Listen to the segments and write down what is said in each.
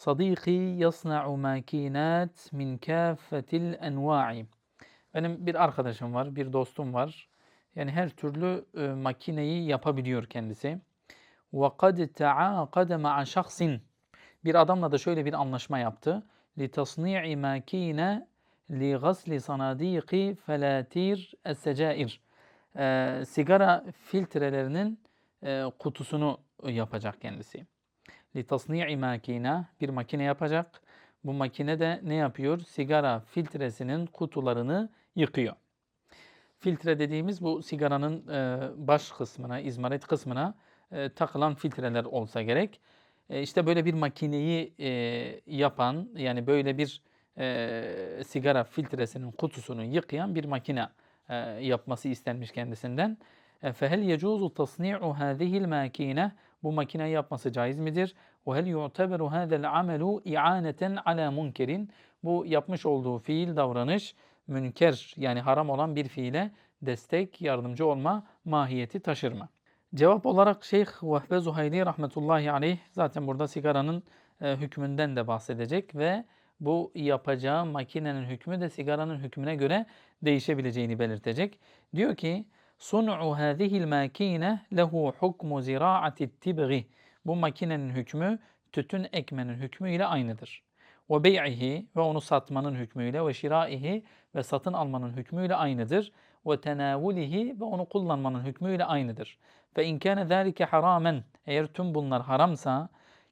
Sadiki yasna'u makinat min kaffetil enva'i. Benim bir arkadaşım var, bir dostum var. Yani her türlü e, makineyi yapabiliyor kendisi. Ve kad taaqada ma'a şahsin. Bir adamla da şöyle bir anlaşma yaptı. Li tasni'i makine li gasli sanadiki felatir es-secair. Ee, sigara filtrelerinin e, kutusunu yapacak kendisi. Tasni'i makine bir makine yapacak. Bu makine de ne yapıyor? Sigara filtresinin kutularını yıkıyor. Filtre dediğimiz bu sigaranın e, baş kısmına, izmarit kısmına e, takılan filtreler olsa gerek. E, işte böyle bir makineyi yapan, yani böyle bir sigara filtresinin kutusunu yıkayan bir makine yapması istenmiş kendisinden. Fehel yecuzu tasni'u hâzihil makine bu makine yapması caiz midir? Hel yu'teberu hâzel amelu i'aneten ala munkerin bu yapmış olduğu fiil davranış münker yani haram olan bir fiile destek, yardımcı olma mahiyeti taşır mı? Cevap olarak Şeyh Vehbe Zuhayli rahmetullahi aleyh zaten burada sigaranın e, hükmünden de bahsedecek ve bu yapacağı makinenin hükmü de sigaranın hükmüne göre değişebileceğini belirtecek. Diyor ki Sun'u hâzihil makine lehu hukmu ziraati tibgi. Bu makinenin hükmü tütün ekmenin hükmüyle aynıdır. Ve bey'ihi ve onu satmanın hükmüyle ve şiraihi ve satın almanın hükmüyle aynıdır. Ve tenavulihi ve onu kullanmanın hükmüyle aynıdır. Fe in kâne zâlike haramen eğer tüm bunlar haramsa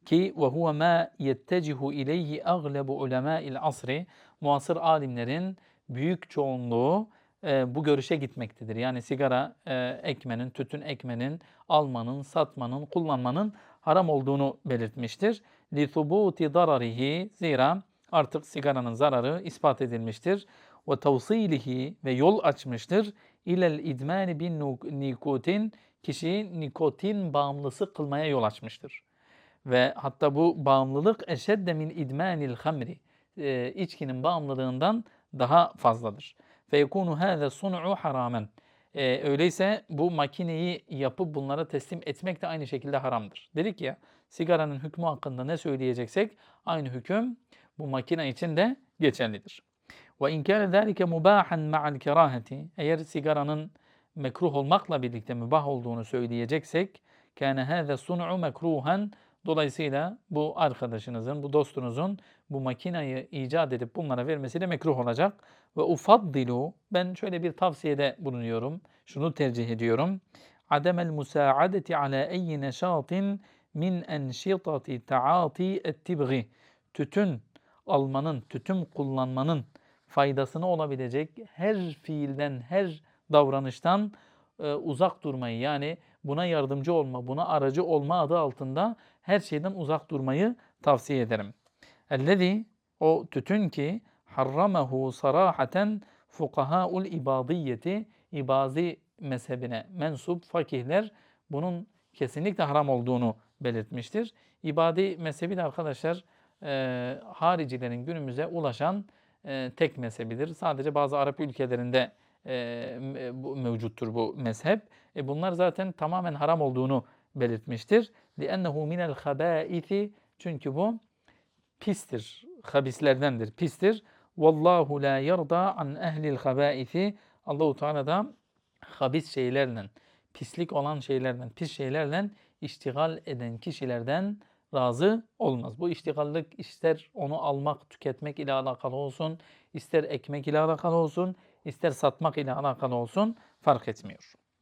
ki ve huve ma yettecihu ileyhi aglebu ulemâil asri muasır alimlerin büyük çoğunluğu e, bu görüşe gitmektedir. Yani sigara e, ekmenin, tütün ekmenin, almanın, satmanın, kullanmanın haram olduğunu belirtmiştir. لِثُبُوتِ ضَرَرِهِ Zira artık sigaranın zararı ispat edilmiştir. Ve tavsilihi ve yol açmıştır. İlel idmani bin nikotin kişiyi nikotin bağımlısı kılmaya yol açmıştır. Ve hatta bu bağımlılık eşedde min idmanil hamri. E, içkinin bağımlılığından daha fazladır. Feyekunu hâze sun'u haramen. E, öyleyse bu makineyi yapıp bunlara teslim etmek de aynı şekilde haramdır. Dedik ya sigaranın hükmü hakkında ne söyleyeceksek aynı hüküm bu makine için de geçerlidir. Ve in kâne zâlike mubâhen ma'al kerâheti eğer sigaranın mekruh olmakla birlikte mübah olduğunu söyleyeceksek kâne hâze sun'u mekruhen Dolayısıyla bu arkadaşınızın, bu dostunuzun bu makinayı icat edip bunlara vermesi de mekruh olacak. Ve ufaddilu, ben şöyle bir tavsiyede bulunuyorum, şunu tercih ediyorum. Ademel musaadeti ala eyyi neşatin min enşitati taati ettibgi. Tütün almanın, tütün kullanmanın faydasını olabilecek her fiilden, her davranıştan e, uzak durmayı yani buna yardımcı olma, buna aracı olma adı altında her şeyden uzak durmayı tavsiye ederim. Ellezî o tütün ki harramahu sarahaten fukahaul ibadiyeti ibazi mezhebine mensup fakihler bunun kesinlikle haram olduğunu belirtmiştir. İbadi mezhebi de arkadaşlar e, haricilerin günümüze ulaşan e, tek mezhebidir. Sadece bazı Arap ülkelerinde e, bu, mevcuttur bu mezhep. E, bunlar zaten tamamen haram olduğunu belirtmiştir. لِأَنَّهُ مِنَ الْخَبَائِثِ Çünkü bu pistir, habislerdendir, pistir. Vallahu la yarda an ehlil habaisi. Allahu Teala da habis şeylerle, pislik olan şeylerden, pis şeylerle iştigal eden kişilerden razı olmaz. Bu iştigallik ister onu almak, tüketmek ile alakalı olsun, ister ekmek ile alakalı olsun, ister satmak ile alakalı olsun fark etmiyor.